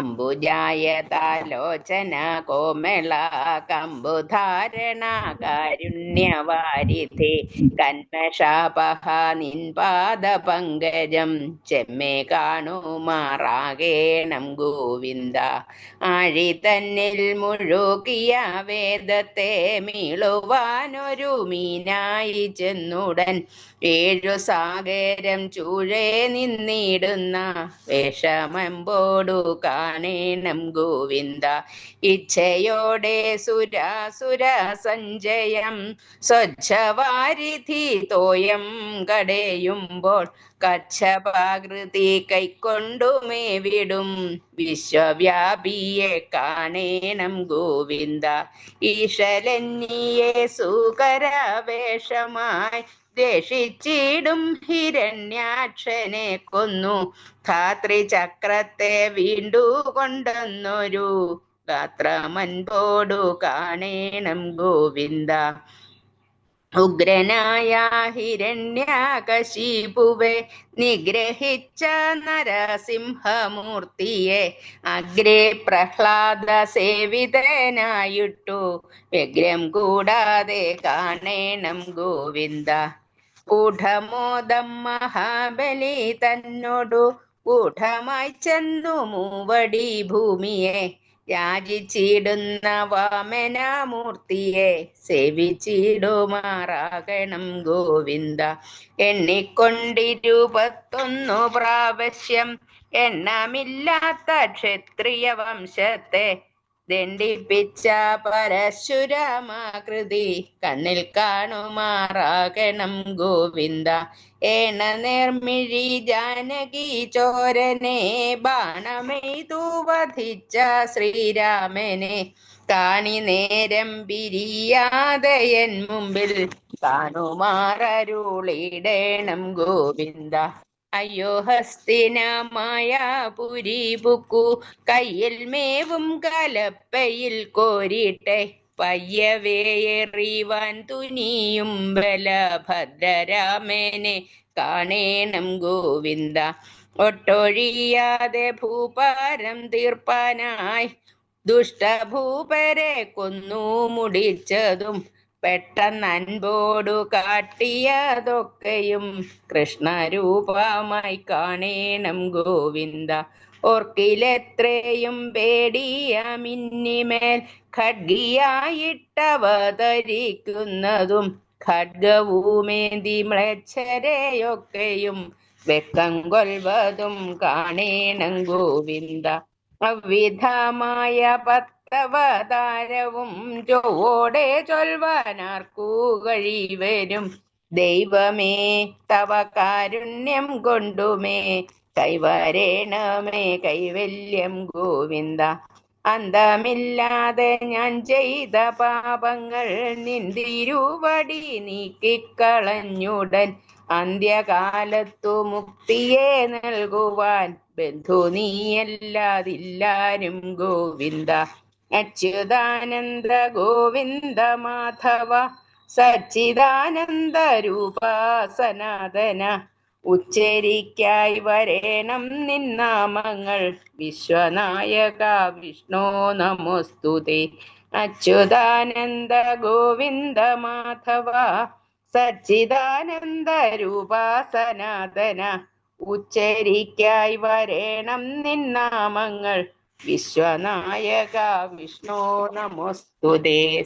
അംബുജായതാലോചന കോമള കമ്പുധാരണ കാരുണ്യവാരിധി കന്മഷാപഹ നിൻപാദ പങ്കജം ചെമ്മേ കാണുമാറാകേണം ഗോവിന്ദ. ആഴി തന്നിൽ മുഴുകിയ വേദത്തെ മീളുവാനൊരു മീനായി ചെന്നുടൻ ഏഴു സാഗരം ചൂഴേ നിന്നിടുന്ന വേഷമമ്പോടു കാണേണം ഗോവിന്ദ. ഇച്ഛയോടെ സുരാസുര സഞ്ജയം. സ്വച്ഛവാരിധി തോയം കടയുമ്പോൾ കച്ഛപാകൃതി കൈക്കൊണ്ടുമേ വിടും. വിശ്വവ്യാപിയെ കാണേണം ഗോവിന്ദ. ഈശലന്നിയെ സുകരവേഷമായി രക്ഷിച്ചിടും ഹിരണ്യാക്ഷനെ കൊന്നു. ധാത്രി ചക്രത്തെ വീണ്ടു കൊണ്ടെന്നൊരു ഗാത്രമൻപോടു കാണേണം ഗോവിന്ദ. ഉഗ്രനായ ഹിരണ്യാകശിപുവെ നിഗ്രഹിച്ച നരസിംഹമൂർത്തിയെ അഗ്രേ പ്രഹ്ലാദ സേവിതനായിട്ടു. വ്യഗ്രം കൂടാതെ കാണേണം ഗോവിന്ദ. ഗൂഢമോദം മഹാബലി തന്നോടു ഗൂഢമായി ചെന്നു മൂവടി ഭൂമിയെ. രാജിച്ചിടുന്ന വാമനാമൂർത്തിയെ സേവിച്ചിടുമാറാകണം ഗോവിന്ദ. എണ്ണിക്കൊണ്ടിരുപത്തൊന്നു പ്രാവശ്യം എണ്ണമില്ലാത്ത ക്ഷത്രിയ വംശത്തെ ദണ്ഡിപ്പിച്ച പരശുരാമാകൃതി കണ്ണിൽ കാണുമാറാകണം ഗോവിന്ദ. ഏണ നേർമിഴി ജാനകി ചോരനെ ബാണമെയ്തു വധിച്ച ശ്രീരാമനെ. കാണി നേരം പിരിയാതെ എൻ മുമ്പിൽ കാണുമാറരുളിടേണം ഗോവിന്ദ. അയ്യോ ഹസ്തിനമായ പുരി ബുക്കു കയ്യിൽ മേവും കലപ്പയിൽ കോരിട്ടെ. പയ്യവേ എറിവാൻ തുനിയും ബലഭദ്രരാമനെ കാണേണം ഗോവിന്ദ. ഒട്ടൊഴിയാതെ ഭൂപാരം തീർപ്പാനായി ദുഷ്ടഭൂപരെ കൊന്നു മുടിച്ചതും പെട്ടെന്ന് അൻപോടു കാട്ടിയതൊക്കെയും കൃഷ്ണരൂപമായി കാണേണം ഗോവിന്ദ. ഓർക്കിലെത്രയും പേടിയ മിന്നിമേൽ ഖഡ്ഗിയായിട്ടവതരിക്കുന്നതും ഖഡ്ഗവുമേന്തി മ്ലേച്ഛരെയൊക്കെയും വെക്കം കൊൽവതും കാണേണം ഗോവിന്ദ. അവിധമായ പത്തവതാരവും ചൊവ്വോടെ ചൊൽവാനാർക്കു കഴിവരും. ദൈവമേ തവ കാരുണ്യം കൊണ്ടുമേ കൈവരേണമേ കൈവല്യം ഗോവിന്ദ. അന്തമില്ലാതെ ഞാൻ ചെയ്ത പാപങ്ങൾ നിന്തിരുവടി നീക്കിക്കളഞ്ഞുടൻ. അന്ത്യകാലത്തു മുക്തിയെ നൽകുവാൻ ബന്ധു നീയല്ലാതില്ലാരും ഗോവിന്ദ. അച്യുതാനന്ദ ഗോവിന്ദ മാധവ സച്ചിദാനന്ദ രൂപ സനാതന ഉച്ചരിക്കായി വരേണം നിന്നാമങ്ങൾ വിശ്വനായക വിഷ്ണു നമോസ്തുതി. അച്യുതാനന്ദ ഗോവിന്ദ മാധവ സച്ചിദാനന്ദ രൂപ സനാതന ഉച്ചരിക്കായി വരേണം നിന്നാമങ്ങൾ വിശ്വനായക വിഷ്ണു നമോസ്തുതേ.